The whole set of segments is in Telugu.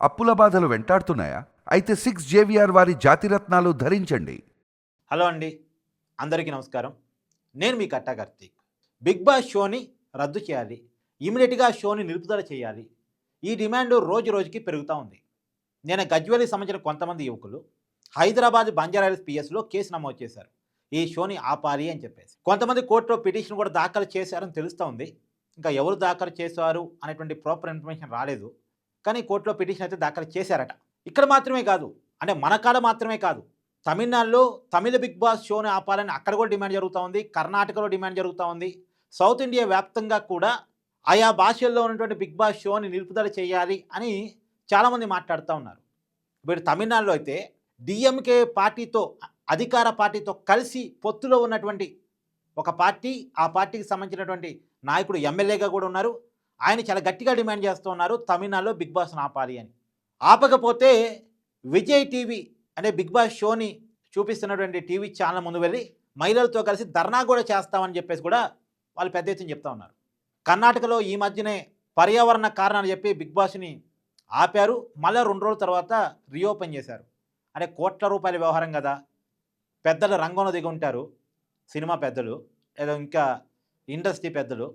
అప్పుల బాధలు వెంటాడుతున్నాయా? అయితే సిక్స్ జేవిఆర్ వారి జాతిరత్నాలు ధరించండి. హలో అండి. అందరికీ నమస్కారం. నేను మీ కట్టా కార్తీక్. బిగ్ బాస్ షోని రద్దు చేయాలి. ఇమీడియట్గా షోని నిలుపుదల చేయాలి. ఈ డిమాండ్ రోజు రోజుకి పెరుగుతూ ఉంది. నేను గజ్వేలికి సంబంధించిన కొంతమంది యువకులు హైదరాబాద్ బంజారాహిల్స్ పిఎస్లో కేసు నమోదు చేశారు. ఈ షోని ఆపాలి అని చెప్పేసి. కొంతమంది కోర్టులో పిటిషన్ కూడా దాఖలు చేశారని తెలుస్తూ ఉంది. ఇంకా ఎవరు దాఖలు చేశారు అనేటువంటి ప్రాపర్ ఇన్ఫర్మేషన్ రాలేదు. కానీ కోర్టులో పిటిషన్ అయితే దాఖలు చేశారట. ఇక్కడ మాత్రమే కాదు. అంటే మన కాడ మాత్రమే కాదు. తమిళనాడులో తమిళ బిగ్ బాస్ షోని ఆపాలని అక్కడ కూడా డిమాండ్ జరుగుతూ ఉంది. కర్ణాటకలో డిమాండ్ జరుగుతూ ఉంది. సౌత్ ఇండియా వ్యాప్తంగా కూడా ఆయా భాషల్లో ఉన్నటువంటి బిగ్ బాస్ షోని నిలుపుదల చేయాలి అని చాలామంది మాట్లాడుతూ ఉన్నారు. ఇప్పుడు తమిళనాడులో అయితే డిఎంకే పార్టీతో అధికార పార్టీతో కలిసి పొత్తులో ఉన్నటువంటి ఒక పార్టీ ఆ పార్టీకి సంబంధించినటువంటి నాయకుడు ఎమ్మెల్యేగా కూడా ఉన్నారు. ఆయన చాలా గట్టిగా డిమాండ్ చేస్తూ ఉన్నారు తమిళనాడులో బిగ్ బాస్ని ఆపాలి అని. ఆపకపోతే విజయ్ టీవీ అంటే బిగ్ బాస్ షోని చూపిస్తున్నటువంటి టీవీ ఛానల్ ముందు వెళ్ళి మహిళలతో కలిసి ధర్నా కూడా చేస్తామని చెప్పేసి కూడా వాళ్ళు పెద్ద ఎత్తున చెప్తా ఉన్నారు. కర్ణాటకలో ఈ మధ్యనే పర్యావరణ కారణాలు చెప్పి బిగ్ బాస్ని ఆపారు. మళ్ళీ రెండు రోజుల తర్వాత రీఓపెన్ చేశారు. అంటే కోట్ల రూపాయల వ్యవహారం కదా. పెద్దలు రంగంలో దిగి ఉంటారు. సినిమా పెద్దలు లేదా ఇంకా ఇండస్ట్రీ పెద్దలు.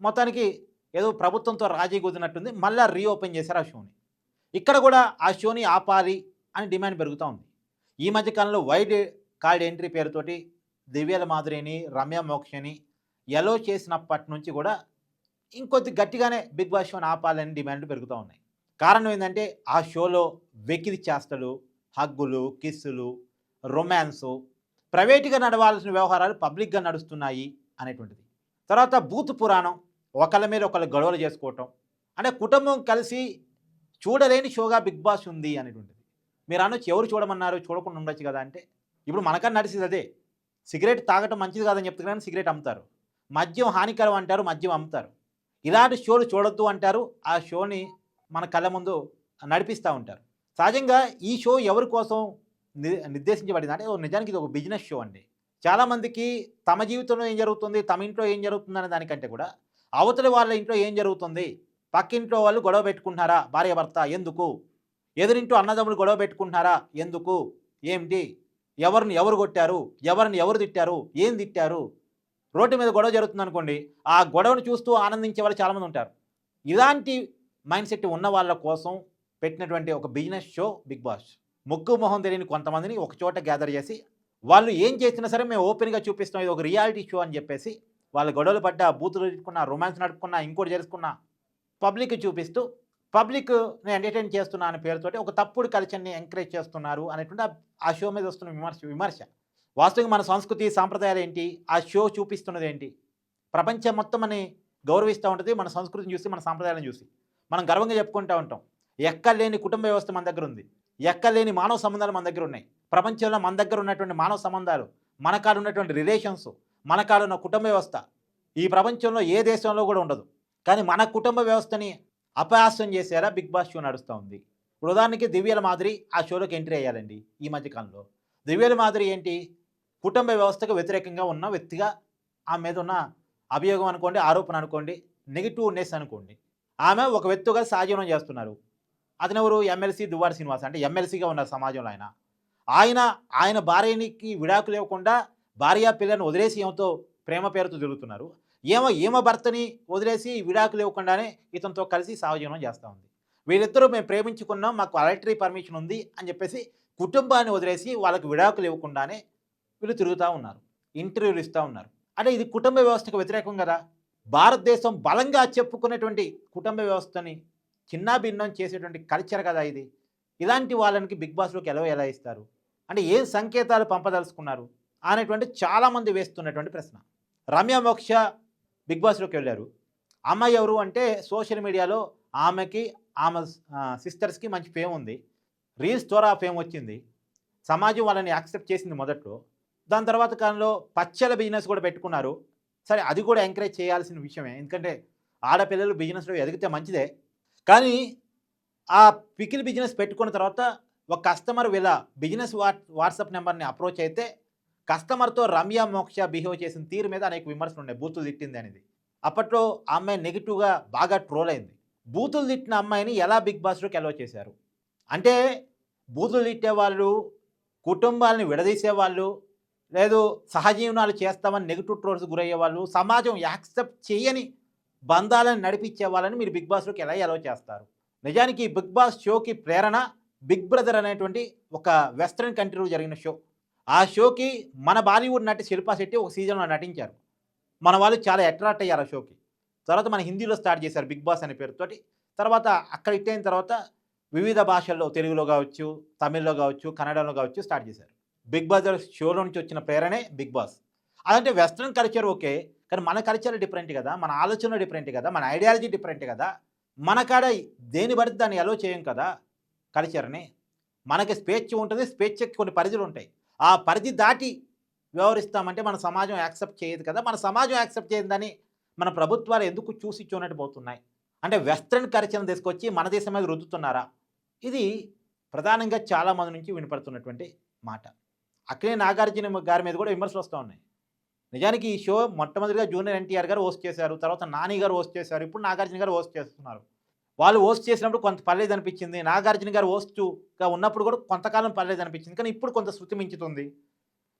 మొత్తానికి ఏదో ప్రభుత్వంతో రాజీ కుదిరినట్టుంది మళ్ళీ రీఓపెన్ చేశారు ఆ షోని. ఇక్కడ కూడా ఆ షోని ఆపాలి అని డిమాండ్ పెరుగుతూ ఉంది. ఈ మధ్య కాలంలో వైడ్ కార్డ్ ఎంట్రీ పేరుతోటి దివ్యల మాధురిని రమ్య మోక్షని ఎలో చేసినప్పటి నుంచి కూడా ఇంకొద్ది గట్టిగానే బిగ్ బాస్ షోని ఆపాలని డిమాండ్లు పెరుగుతూ ఉన్నాయి. కారణం ఏంటంటే ఆ షోలో వెకిరి చేష్టలు హగ్గులు కిస్సులు రొమాన్సు ప్రైవేట్గా నడవాల్సిన వ్యవహారాలు పబ్లిక్గా నడుస్తున్నాయి అనేటువంటిది. తర్వాత బూత్ పురాణం ఒకళ్ళ మీద ఒకళ్ళు గొడవలు చేసుకోవటం. అంటే కుటుంబం కలిసి చూడలేని షోగా బిగ్ బాస్ ఉంది అనేటువంటిది. మీరు అనొచ్చు ఎవరు చూడమన్నారు చూడకుండా ఉండొచ్చు కదా అంటే ఇప్పుడు మనకన్నా నడిచేది అదే. సిగరెట్ తాగటం మంచిది కాదని చెప్తున్నారు సిగరెట్ అమ్ముతారు. మద్యం హానికరం అంటారు మద్యం అమ్ముతారు. ఇలాంటి షోలు చూడొద్దు అంటారు ఆ షోని మన కళ్ళ ముందు నడిపిస్తూ ఉంటారు. సహజంగా ఈ షో ఎవరి కోసం నిర్దేశించబడింది? అంటే నిజానికి ఇది ఒక బిజినెస్ షో అండి. చాలామందికి తమ జీవితంలో ఏం జరుగుతుంది తమ ఇంట్లో ఏం జరుగుతుంది అనే దానికంటే కూడా అవతలి వాళ్ళ ఇంట్లో ఏం జరుగుతుంది? పక్కింట్లో వాళ్ళు గొడవ పెట్టుకుంటున్నారా? భార్య భర్త ఎందుకు? ఎదురింటూ అన్నదమ్ములు గొడవ పెట్టుకుంటున్నారా? ఎందుకు? ఏమిటి? ఎవరిని ఎవరు కొట్టారు? ఎవరిని ఎవరు తిట్టారు? ఏం తిట్టారు? రోడ్డు మీద గొడవ జరుగుతుంది అనుకోండి ఆ గొడవను చూస్తూ ఆనందించే వాళ్ళు చాలామంది ఉంటారు. ఇలాంటి మైండ్ సెట్ ఉన్న వాళ్ళ కోసం పెట్టినటువంటి ఒక బిజినెస్ షో బిగ్ బాస్. ముక్కు మొహం తెలియని కొంతమందిని ఒక చోట గ్యాదర్ చేసి వాళ్ళు ఏం చేసినా సరే మేము ఓపెన్గా చూపిస్తాం ఇది ఒక రియాలిటీ షో అని చెప్పేసి వాళ్ళ గొడవలు పడ్డ బూతులు తిట్టుకున్న రొమాన్స్ నడుపుకున్నా ఇంకోటి చేసుకున్న పబ్లిక్ చూపిస్తూ పబ్లిక్ని ఎంటర్టైన్ చేస్తున్నా అనే పేరుతోటి ఒక తప్పుడు కల్చర్ని ఎంకరేజ్ చేస్తున్నారు అనేటువంటి ఆ- షో మీద వస్తున్న విమర్శ విమర్శ. వాస్తవంగా మన సంస్కృతి సాంప్రదాయాలు ఏంటి? ఆ షో చూపిస్తున్నది ఏంటి? ప్రపంచం మొత్తం అని గౌరవిస్తూ ఉంటుంది మన సంస్కృతిని చూసి మన సాంప్రదాయాలను చూసి. మనం గర్వంగా చెప్పుకుంటూ ఉంటాం. ఎక్కలేని కుటుంబ వ్యవస్థ మన దగ్గర ఉంది. ఎక్కలేని మానవ సంబంధాలు మన దగ్గర ఉన్నాయి. ప్రపంచంలో మన దగ్గర ఉన్నటువంటి మానవ సంబంధాలు మన కాడ ఉన్నటువంటి రిలేషన్స్ మన కాడ కుటుంబ వ్యవస్థ. ఈ ప్రపంచంలో ఏ దేశంలో కూడా ఉండదు. కానీ మన కుటుంబ వ్యవస్థని అపహాస్యం చేసేలా బిగ్ బాస్ షో నడుస్తూ ఉంది. ఇప్పుడు ఉదాహరణకి దివ్యల మాదిరి ఆ షోలోకి ఎంట్రీ అయ్యాలండి ఈ మధ్యకాలంలో దివ్యల మాదిరి ఏంటి? కుటుంబ వ్యవస్థకు వ్యతిరేకంగా ఉన్న వ్యక్తిగా ఆమె మీద ఉన్న అభియోగం అనుకోండి ఆరోపణ అనుకోండి నెగిటివ్నెస్ అనుకోండి. ఆమె ఒక వ్యక్తిగా సహజీవనం చేస్తున్నారు. అతను ఎవరు? ఎమ్మెల్సీ దువ్వాడ శ్రీనివాస్. అంటే ఎమ్మెల్సీగా ఉన్నారు సమాజంలో ఆయన. ఆయన ఆయన భార్యనికి విడాకులు ఇవ్వకుండా భార్య పిల్లను వదిలేసి ఏమతో ప్రేమ పేరుతో తిరుగుతున్నారు. ఏమో ఏమో భర్తని వదిలేసి విడాకులు ఇవ్వకుండానే ఇతనితో కలిసి సహజీవనం చేస్తూ ఉంది. వీళ్ళిద్దరూ మేము ప్రేమించుకున్నాం మాకు అలటరీ పర్మిషన్ ఉంది అని చెప్పేసి కుటుంబాన్ని వదిలేసి వాళ్ళకి విడాకులు ఇవ్వకుండానే వీళ్ళు తిరుగుతూ ఉన్నారు. ఇంటర్వ్యూలు ఇస్తూ ఉన్నారు. అంటే ఇది కుటుంబ వ్యవస్థకు వ్యతిరేకం కదా. భారతదేశం బలంగా చెప్పుకునేటువంటి కుటుంబ వ్యవస్థని చిన్న భిన్నం చేసేటువంటి కల్చర్ కదా ఇది. ఇలాంటి వాళ్ళకి బిగ్ బాస్లోకి ఎలా ఎలా ఇస్తారు? అంటే ఏ సంకేతాలు పంపదలుచుకున్నారు? అనేటువంటి చాలామంది వేస్తున్నటువంటి ప్రశ్న. రమ్య మోక్ష బిగ్ బాస్లోకి వెళ్ళారు. అమ్మాయి ఎవరు అంటే సోషల్ మీడియాలో ఆమెకి ఆమె సిస్టర్స్కి మంచి ఫేమ్ ఉంది. రీల్స్ ద్వారా ఫేమ్ వచ్చింది. సమాజం వాళ్ళని యాక్సెప్ట్ చేసింది మొదట్లో. దాని తర్వాత కాలంలో పచ్చల బిజినెస్ కూడా పెట్టుకున్నారు. సరే అది కూడా ఎంకరేజ్ చేయాల్సిన విషయమే. ఎందుకంటే ఆడపిల్లలు బిజినెస్లో ఎదిగితే మంచిదే. కానీ ఆ పికిల్ బిజినెస్ పెట్టుకున్న తర్వాత ఒక కస్టమర్ వీళ్ళ బిజినెస్ వాట్ వాట్సాప్ నెంబర్ని అప్రోచ్ అయితే కస్టమర్తో రమ్య మోక్ష బిహేవ్ చేసిన తీరు మీద అనేక విమర్శలు ఉన్నాయి. బూతులు తిట్టింది అనేది. అప్పట్లో ఆ అమ్మాయి నెగిటివ్గా బాగా ట్రోల్ అయింది. బూతులు తిట్టిన అమ్మాయిని ఎలా బిగ్ బాస్లోకి అలో చేశారు? అంటే బూతులు తిట్టే వాళ్ళు కుటుంబాలను విడదీసే వాళ్ళు లేదు సహజీవనాలు చేస్తామని నెగిటివ్ ట్రోల్స్ గురయ్యే వాళ్ళు సమాజం యాక్సెప్ట్ చేయని బంధాలను నడిపించే వాళ్ళని మీరు బిగ్ బాస్లోకి ఎలా అలో చేస్తారు? నిజానికి బిగ్ బాస్ షోకి ప్రేరణ బిగ్ బ్రదర్ అనేటువంటి ఒక వెస్ట్రన్ కంట్రీలో జరిగిన షో. ఆ షోకి మన బాలీవుడ్ నటి శిల్పా శెట్టి ఒక సీజన్లో నటించారు. మన వాళ్ళు చాలా అట్రాక్ట్ అయ్యారు ఆ షోకి. తర్వాత మన హిందీలో స్టార్ట్ చేశారు బిగ్ బాస్ అనే పేరుతోటి. తర్వాత అక్కడ హిట్ అయిన తర్వాత వివిధ భాషల్లో తెలుగులో కావచ్చు తమిళ్ళో కావచ్చు కన్నడలో కావచ్చు స్టార్ట్ చేశారు. బిగ్ బాస్ షోలో నుంచి వచ్చిన పేరనే బిగ్ బాస్. అదంటే వెస్ట్రన్ కల్చర్ ఓకే కానీ మన కల్చర్ డిఫరెంట్ కదా మన ఆలోచన డిఫరెంట్ కదా మన ఐడియాలజీ డిఫరెంట్ కదా మన కాడ దేని పడితే దాన్ని ఎలో చేయం కదా కల్చర్ని. మనకి స్వేచ్ఛ ఉంటుంది స్వేచ్ఛకి కొన్ని పరిధులు ఉంటాయి. ఆ పరిధి దాటి వ్యవహరిస్తామంటే మన సమాజం యాక్సెప్ట్ చేయదు కదా. మన సమాజం యాక్సెప్ట్ చేయదని మన ప్రభుత్వాలు ఎందుకు చూసి చూనట్టు పోతున్నాయి? అంటే వెస్ట్రన్ కల్చర్ని తీసుకొచ్చి మన దేశం మీద రుద్దుతున్నారా? ఇది ప్రధానంగా చాలామంది నుంచి వినపడుతున్నటువంటి మాట. అక్కడే నాగార్జున గారి మీద కూడా విమర్శలు వస్తూ ఉన్నాయి. నిజానికి ఈ షో మొట్టమొదటిగా జూనియర్ ఎన్టీఆర్ గారు హోస్ట్ చేశారు. తర్వాత నాని గారు హోస్ట్ చేశారు. ఇప్పుడు నాగార్జున గారు హోస్ట్ చేస్తున్నారు. వాళ్ళు హోస్ట్ చేసినప్పుడు కొంత పర్లేదు అనిపించింది. నాగార్జున గారు హోస్ట్గా ఉన్నప్పుడు కూడా కొంతకాలం పర్లేదు అనిపించింది. కానీ ఇప్పుడు కొంత శృతి మించుతుంది.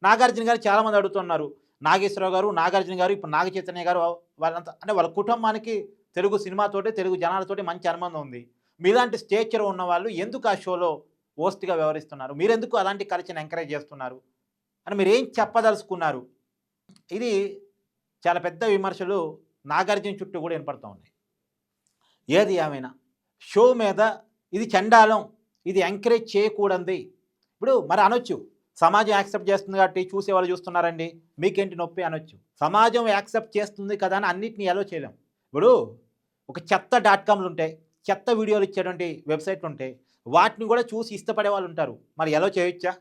నాగార్జున గారు చాలామంది అడుగుతున్నారు. నాగేశ్వరరావు గారు నాగార్జున గారు ఇప్పుడు నాగ చైతన్య గారు వాళ్ళంతా అంటే వాళ్ళ కుటుంబానికి తెలుగు సినిమాతోటి తెలుగు జనాలతోటి మంచి అనుబంధం ఉంది. మీలాంటి స్టేచర్ ఉన్న వాళ్ళు ఎందుకు ఆ షోలో హోస్ట్గా వ్యవహరిస్తున్నారు? మీరెందుకు అలాంటి కల్చర్ని ఎంకరేజ్ చేస్తున్నారు? అని మీరు ఏం చెప్పదలుచుకున్నారు? ఇది చాలా పెద్ద విమర్శలు నాగార్జున చుట్టూ కూడా వినపడుతూ ఉన్నాయి. ఏది ఏమైనా? షో మీద ఇది చండాలం ఇది ఎంకరేజ్ చేయకూడదు. ఇప్పుడు మరి అనొచ్చు. సమాజం యాక్సెప్ట్ చేస్తుంది కాబట్టి చూసే వాళ్ళు చూస్తున్నారండి. మీకేంటి నొప్పి అనొచ్చు. సమాజం యాక్సెప్ట్ చేస్తుంది కదా అని అన్నింటినీ ఎలా చేయలేం. ఇప్పుడు ఒక చెత్త డాట్ కామ్లు ఉంటాయి. చెత్త వీడియోలు ఇచ్చేటువంటి వెబ్సైట్లు ఉంటాయి. వాటిని కూడా చూసి ఇష్టపడే వాళ్ళు ఉంటారు. మరి ఎలా చేయొచ్చా?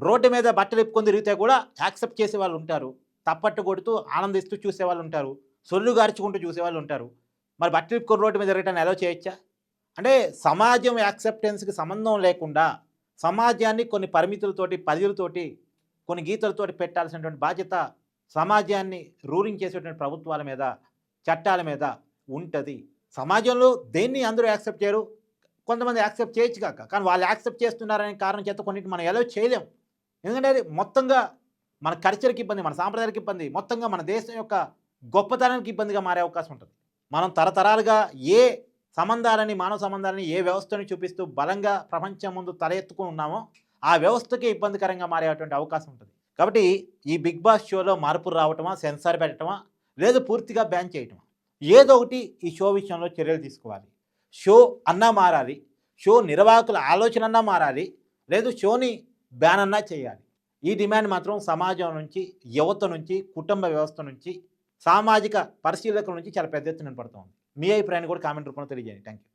రోడ్డు మీద బట్టలు ఇప్పుకొని తిరిగితే కూడా యాక్సెప్ట్ చేసే వాళ్ళు ఉంటారు. తప్పట్టు కొడుతూ ఆనందిస్తూ చూసే వాళ్ళు ఉంటారు. సొల్లు గార్చుకుంటూ చూసేవాళ్ళు ఉంటారు. మరి బట్టలు కుర్ర రోడ్డు మీద రిటర్న్ ఎలా చేయొచ్చా? అంటే సమాజం యాక్సెప్టెన్స్కి సంబంధం లేకుండా సమాజాన్ని కొన్ని పరిమితులతోటి పరిధులతోటి కొన్ని గీతలతోటి పెట్టాల్సినటువంటి బాధ్యత సమాజాన్ని రూలింగ్ చేసేటువంటి ప్రభుత్వాల మీద చట్టాల మీద ఉంటుంది. సమాజంలో దేన్ని అందరూ యాక్సెప్ట్ చేయరు? కొంతమంది యాక్సెప్ట్ చేయొచ్చు కాక. కానీ వాళ్ళు యాక్సెప్ట్ చేస్తున్నారనే కారణం చేత కొన్నిటి మనం ఎలా చేయలేం. ఎందుకంటే అది మొత్తంగా మన కల్చర్కి ఇబ్బంది మన సాంప్రదాయానికి ఇబ్బంది మొత్తంగా మన దేశం యొక్క గొప్పతనానికి ఇబ్బందిగా మారే అవకాశం ఉంటుంది. మనం తరతరాలుగా ఏ సంబంధాలని మానవ సంబంధాలని ఏ వ్యవస్థని చూపిస్తూ బలంగా ప్రపంచం ముందు తల ఉన్నామో ఆ వ్యవస్థకే ఇబ్బందికరంగా మారేటువంటి అవకాశం ఉంటుంది. కాబట్టి ఈ బిగ్ బాస్ షోలో మార్పులు రావటమా సెన్సార్ పెట్టడమా లేదు పూర్తిగా బ్యాన్ చేయటమా? ఏదో ఒకటి ఈ షో విషయంలో చర్యలు తీసుకోవాలి. షో అన్నా మారాలి. షో నిర్వాహకుల ఆలోచన అన్నా మారాలి. లేదు షోని బ్యాన్ అన్నా చేయాలి. ఈ డిమాండ్ మాత్రం సమాజం నుంచి యువత నుంచి కుటుంబ వ్యవస్థ నుంచి సామాజిక పరిశీలకుల నుంచి చాలా పెద్ద ఎత్తున పడుతుంది మీ అభిప్రాయాన్ని కూడా కామెంట్ రూపంలో తెలియజేయండి. Thank you